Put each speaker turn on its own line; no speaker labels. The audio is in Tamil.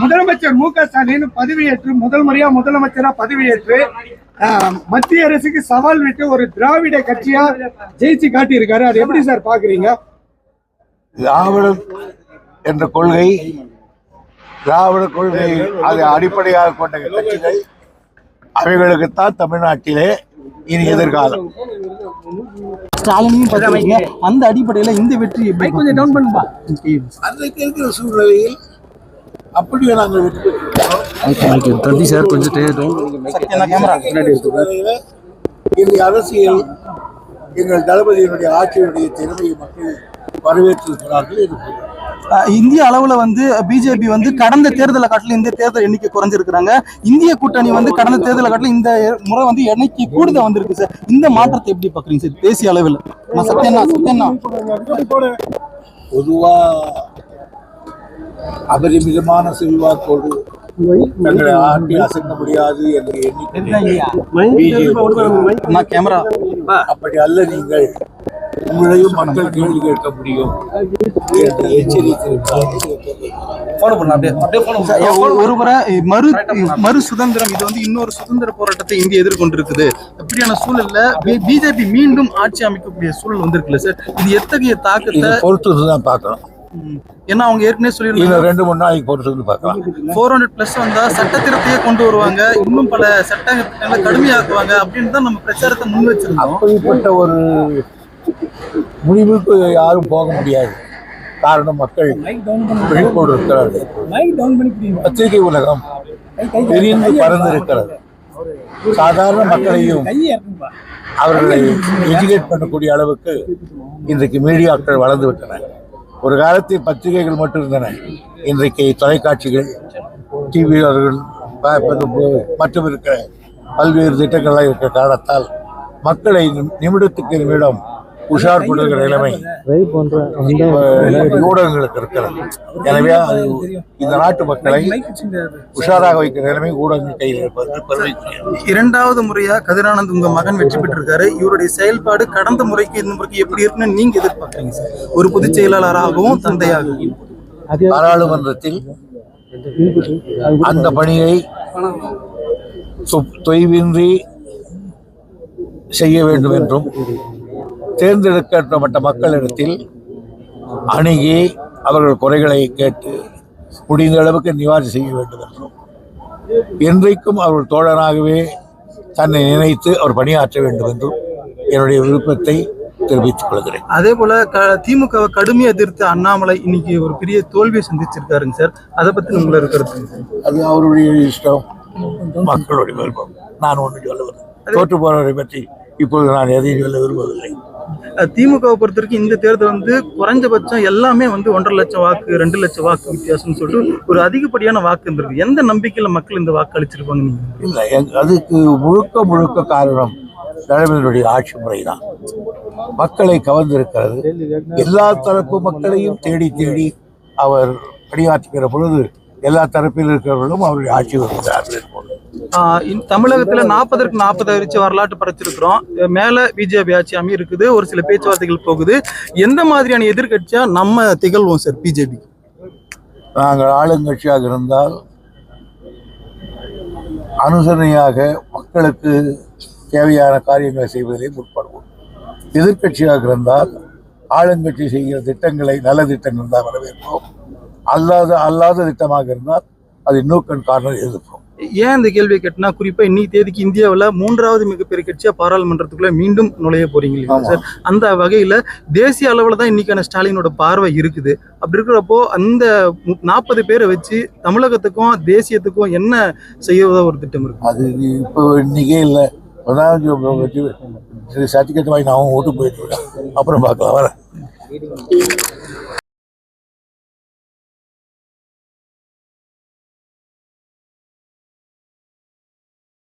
முதலமைச்சர் மு க ஸ்டாலின் பதவியேற்று முதல் முறையா முதலமைச்சரா பதவியேற்று மத்திய அரசுக்கு சவால் விட்டு ஒரு திராவிட கட்சியா ஜெயிச்சு காட்டியிருக்காரு. அது எப்படி சார் பாக்குறீங்க
திராவிடம் என்ற கொள்கை திராவிட கொள்கை அதை அடிப்படையாக கொண்ட கட்சிகள் அவைகளுக்குத்தான் தமிழ்நாட்டிலே இனி எதிர்காலம்.
ஸ்டாலினையும் பார்த்துருக்கீங்க அந்த அடிப்படையில இந்த வெற்றி எப்படி கொஞ்சம் டவுன் பண்ணுப்பா.
அன்றைக்கு இருக்கிற சூழ்நிலையில் அப்படியே நாங்கள் பெற்றிருக்கிறோம்.
தம்பி சார் கொஞ்சம்
இந்த அரசியல் எங்கள் தளபதியினுடைய ஆட்சியினுடைய திறமையை மக்கள் வரவேற்றிருக்கிறார்கள் என்று
இந்திய அளவுல வந்து பிஜேபி வந்து கடந்த தேர்தலை காட்டிலும் இந்த தேர்தல் எண்ணிக்கை குறைஞ்சிருக்கிறாங்க. இந்திய கூட்டணி வந்து கடந்த தேர்தலை காட்டிலும் இந்த முறை வந்து எண்ணிக்கை கூடுதல் வந்திருக்கு சார் இந்த மாற்றத்தை எப்படி பாக்குறீங்க சார் தேசிய அளவில். நான் சத்யண்ணா சத்யண்ணா
பொதுவா அபரிமிதமான செல்வாக்கோடு தங்களை ஆட்டி அசைக்க முடியாது என்று எண்ணிக்கை அப்படி அல்ல நீங்கள். உங்களையும் மக்கள் கேள்வி கேட்க முடியும். என்று
ஒரு- ஒருமுறை மறு மறு சுதந்திரம் இது வந்து இன்னொரு சுதந்திர போராட்டத்தை இந்தியா எதிர்கொண்டிருக்குது. அப்படியான சூழல்ல பிஜேபி மீண்டும் ஆட்சி அமைக்கக்கூடிய சூழல் வந்திருக்குல்ல சார்? இது எத்தகைய தாக்கத்தை
பொறுத்து தான் பார்க்கலாம்
ம், ஏன்னா அவங்க ஏற்கனவே சொல்லியிருந்தாங்க.
ரெண்டு மூணு நாளைக்கு பொறுத்து பார்க்கலாம்.
ஃபோர் ஹண்ட்ரட் பிளஸ் வந்தா சட்ட திருத்தையே கொண்டு வருவாங்க. இன்னும் பல சட்டங்களை கடுமையாக்குவாங்க அப்படின்னு தான் நம்ம பிரச்சாரத்தை முன் வச்சிருந்தோம்.
அப்படிப்பட்ட ஒரு முடிவுக்கு யாரும் போக முடியாது. காரணம் மக்கள் விழிப்போடு இருக்கிறார்கள். பத்திரிகை உலகம் விரிந்து பறந்திருக்கிறது சாதாரண மக்களையும் அவர்களை எஜுகேட் பண்ணக்கூடிய அளவுக்கு இன்றைக்கு மீடியாக்கள் வளர்ந்து விட்டன. ஒரு காலத்தில் பத்திரிகைகள் மட்டும் இருந்தன. இன்றைக்கு தொலைக்காட்சிகள் டிவியாளர்கள் மற்றும் இருக்கிற பல்வேறு திட்டங்கள்லாம் இருக்கிற காரணத்தால் மக்களை நிமிடத்துக்கு நிமிடம் உஷார்படுகிற நிலைமை. ஊடகங்களுக்கு இருக்கிறது. எனவே அது இந்த நாட்டு மக்களை உஷாராக வைக்கிற நிலைமை ஊடகங்கள் கையில் இருப்பது.
இரண்டாவது முறையா கதிரானந்த் உங்க மகன் வெற்றி பெற்றிருக்காரு. இவருடைய செயல்பாடு கடந்த முறைக்கு இந்த முறைக்கு எப்படி இருக்குன்னு நீங்க எதிர்பார்க்கறீங்க சார்? ஒரு பொதுச் செயலாளராகவும் தந்தையாகவும்.
பாராளுமன்றத்தில் அந்த பணியை தொ- தொய்வின்றி செய்ய வேண்டும் என்றும் தேர்ந்தெடுக்கப்பட்ட மக்களிடத்தில் அணுகி அவர்கள் குறைகளை கேட்டு முடிந்த அளவுக்கு நிவாரணம் செய்ய வேண்டும் என்றும் என்றைக்கும் அவர்கள் தோழனாகவே தன்னை நினைத்து அவர் பணியாற்ற வேண்டும் என்றும் என்னுடைய விருப்பத்தை தெரிவித்துக் கொள்கிறேன்.
அதே போல க- திமுகவை கடுமையா எதிர்த்து அண்ணாமலை இன்னைக்கு ஒரு பெரிய தோல்வியை சந்திச்சிருக்காருங்க சார். அதை பத்தி உங்களை இருக்கிறது
அது அவருடைய இஷ்டம். மக்களுடைய விருப்பம். நான் ஒன்று சொல்லுவது தோற்று போறவரை பற்றி இப்பொழுது நான் எதையும் சொல்ல விரும்பவில்லை
திமுகவை பொறுத்த வரைக்கும் இந்த தேர்தல் வந்து குறைஞ்சபட்சம் எல்லாமே வந்து ஒன்றரை லட்சம் வாக்கு ரெண்டு லட்சம் வாக்கு வித்தியாசம்னு சொல்லிட்டு ஒரு அதிகப்படியான வாக்கு இருந்திருக்கு. எந்த நம்பிக்கையில மக்கள் இந்த வாக்கு அளிச்சிருப்பாங்க நீங்க?
இல்லை அதுக்கு முழுக்க முழுக்க காரணம் தலைமையினுடைய ஆட்சி முறை தான் மக்களை கவர்ந்திருக்கிறது. எல்லா தரப்பு மக்களையும் தேடி தேடி அவர் பணியாற்றுகிற பொழுது எல்லா தரப்பில் இருக்கிறவர்களும் அவருடைய ஆட்சி வருகிறார்கள்.
தமிழகத்துல நாற்பதற்கு நாற்பது அறிச்சு வரலாற்று படைச்சிருக்கிறோம் மேல பிஜேபி ஆட்சி அமை இருக்குது ஒரு சில பேச்சுவார்த்தைகள் போகுது. எந்த மாதிரியான எதிர்கட்சியா நம்ம திகழ்வோம் சார் பிஜேபி?
நாங்கள் ஆளுங்கட்சியாக இருந்தால் அனுசரணையாக மக்களுக்கு தேவையான காரியங்களை செய்வதிலே முற்படுவோம். எதிர்க்கட்சியாக இருந்தால் ஆளுங்கட்சி செய்கிற திட்டங்களை நல்ல திட்டங்கள் தான் வரவேற்போம். அல்லாத அல்லாத திட்டமாக இருந்தால் அது நோக்கன் காரணம் எதிர்ப்போம்.
ஏன் இந்த கேள்வியை கேட்டினா குறிப்பா இன்னைக்கு தேதிக்கு இந்தியாவுல மூன்றாவது மிகப்பெரிய கட்சியா பாராளுமன்றத்துக்குள்ள மீண்டும் நுழைய போறீங்க இல்லையா. சார்? அந்த வகையில தேசிய அளவுல தான் இன்னைக்கான ஸ்டாலினோட பார்வை இருக்குது. அப்படி இருக்கிறப்போ அந்த நாற்பது பேரை வச்சு தமிழகத்துக்கும் தேசியத்துக்கும் என்ன செய்யறதா ஒரு திட்டம் இருக்கு.
அது இப்போ இன்னைக்கே இல்லை. சர்டிஃபிகேட் வாங்கி நான் ஓட்டு போயிட்டு அப்புறம் பார்க்கலாம் வரேன்.